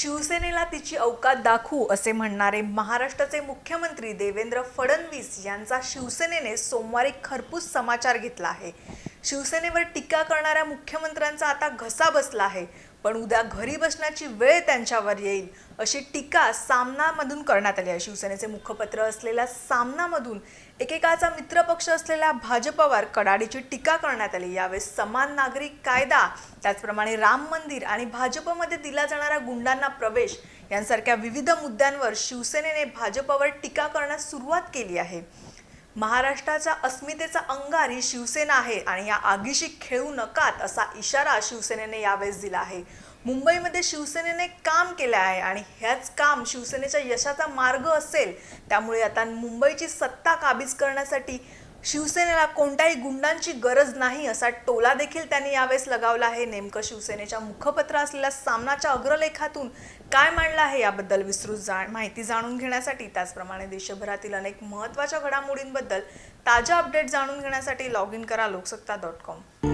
शिवसेनेला तिची अवकात दाखवू असे म्हणणारे महाराष्ट्राचे मुख्यमंत्री देवेंद्र फडणवीस यांचा शिवसेनेने सोमवारी खरपूस समाचार घेतला आहे. शिवसेनेवर टीका करणाऱ्या मुख्यमंत्र्यांचा आता घसा बसला आहे. पण उद्या घरी बसण्याची वेळ त्यांच्यावर येईल. अशी टीका सामनामधून करण्यात आली आहे. शिवसेनेचे मुखपत्र असलेल्या सामनामधून एकेकाचा मित्रपक्ष असलेल्या भाजपवर कडाडीची टीका करण्यात आली. यावेळेस समान नागरिक कायदा त्याचप्रमाणे राम मंदिर आणि भाजपमध्ये दिला जाणारा गुंडांना प्रवेश यांसारख्या विविध मुद्द्यांवर शिवसेनेने भाजपवर टीका करण्यास सुरुवात केली आहे. महाराष्ट्राच्या अस्मितेचा अंगार ही शिवसेना आहे आणि या आगीशी खेळू नकात असा इशारा शिवसेनेने यावेळेस दिला आहे. मुंबईमध्ये शिवसेनेने काम केले आहे आणि ह्याच काम शिवसेनेच्या यशाचा मार्ग असेल त्यामुळे आता मुंबईची सत्ता काबीज करण्यासाठी शिवसेनेला कोणत्याही गुंडांची गरज नाही असा टोला देखील त्यांनी यावेळेस लगावला आहे. नेमकं शिवसेनेच्या मुखपत्र असलेल्या सामनाच्या अग्रलेखातून काय मांडलं आहे याबद्दल विस्तृत जाण माहिती जाणून घेण्यासाठी त्याचप्रमाणे देशभरातील अनेक महत्त्वाच्या घडामोडींबद्दल ताज्या अपडेट जाणून घेण्यासाठी लॉग इन करा लोकसत्ता डॉट कॉम